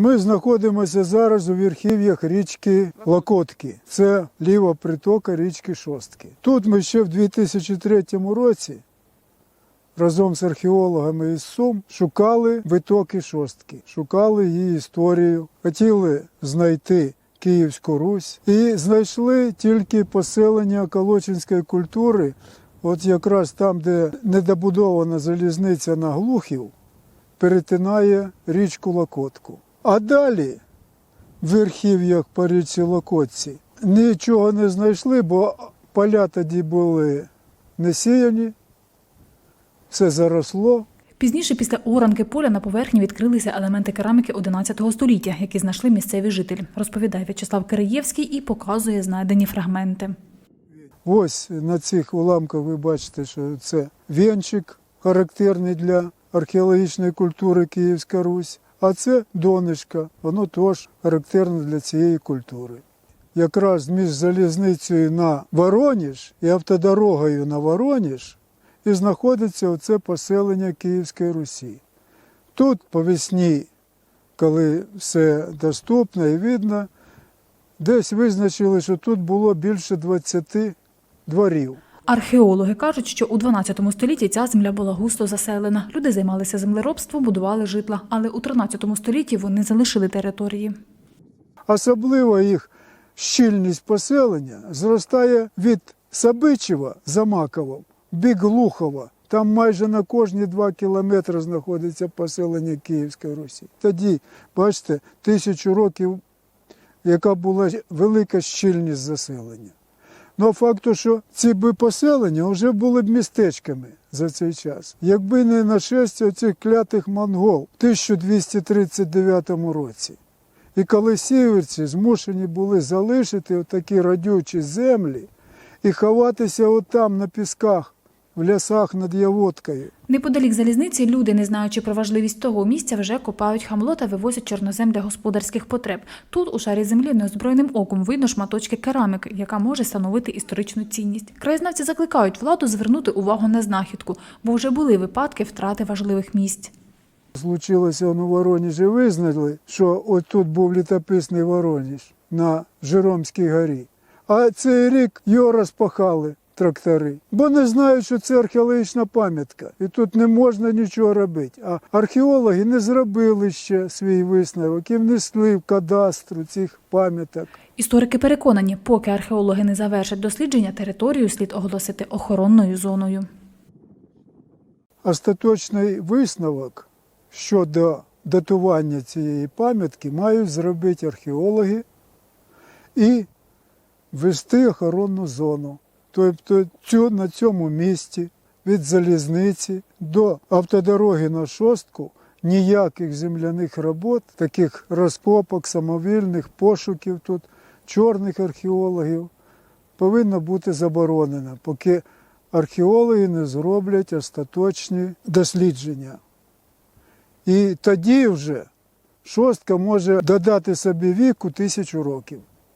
Ми знаходимося зараз у верхів'ях річки Локотки. Це ліва притока річки Шостки. Тут ми ще в 2003 році разом з археологами із Сум шукали витоки шостки, шукали її історію, хотіли знайти Київську Русь і знайшли тільки поселення Колочинської культури, от якраз там, де недобудована залізниця на Глухів, перетинає річку Локотку. А далі в верхів'ях по річці Локотці нічого не знайшли, бо поля тоді були не сіяні, все заросло. Пізніше, після оранки поля, на поверхні відкрилися елементи кераміки 11 століття, які знайшли місцеві жителі, розповідає В'ячеслав Киреєвський і показує знайдені фрагменти. Ось на цих уламках ви бачите, що це венчик, характерний для археологічної культури Київська Русь, а це донечка, воно теж характерне для цієї культури. Якраз між залізницею на Вороніж і автодорогою на Вороніж і знаходиться оце поселення Київської Русі. Тут по весні, коли все доступно і видно, десь визначили, що тут було більше 20 дворів. Археологи кажуть, що у 12 столітті ця земля була густо заселена. Люди займалися землеробством, будували житла, але у 13 столітті вони залишили території. Особливо їх щільність поселення зростає від Сабичева за Маковом, бік Глухова. Там майже на кожні два кілометри знаходиться поселення Київської Русі. Тоді, бачите, тисячу років, яка була велика щільність заселення. Ну, факту, що ці би поселення вже були б містечками за цей час. Якби не нашестя цих клятих монгол в 1239 році. І коли сіверці змушені були залишити такі радючі землі і ховатися отам на пісках, в лісах над Яводкою. Неподалік залізниці люди, не знаючи про важливість того місця, вже копають хамло та вивозять чорнозем для господарських потреб. Тут у шарі землі неозброєним оком видно шматочки кераміки, яка може становити історичну цінність. Краєзнавці закликають владу звернути увагу на знахідку, бо вже були випадки втрати важливих місць. Случилося у Вороніжі, визнали, що от тут був літописний Вороніж на Жиромській горі. А цей рік його розпахали трактори, бо не знають, що це археологічна пам'ятка, і тут не можна нічого робити. А археологи не зробили ще свій висновок і внесли в кадастру цих пам'яток. Історики переконані, поки археологи не завершать дослідження, територію слід оголосити охоронною зоною. Остаточний висновок щодо датування цієї пам'ятки мають зробити археологи і ввести охоронну зону. Тобто цю, на цьому місці від залізниці до автодороги на шостку ніяких земляних робот, таких розкопок, самовільних пошуків тут, чорних археологів, повинно бути заборонено, поки археологи не зроблять остаточні дослідження. І тоді вже шостка може додати собі віку тисячу років.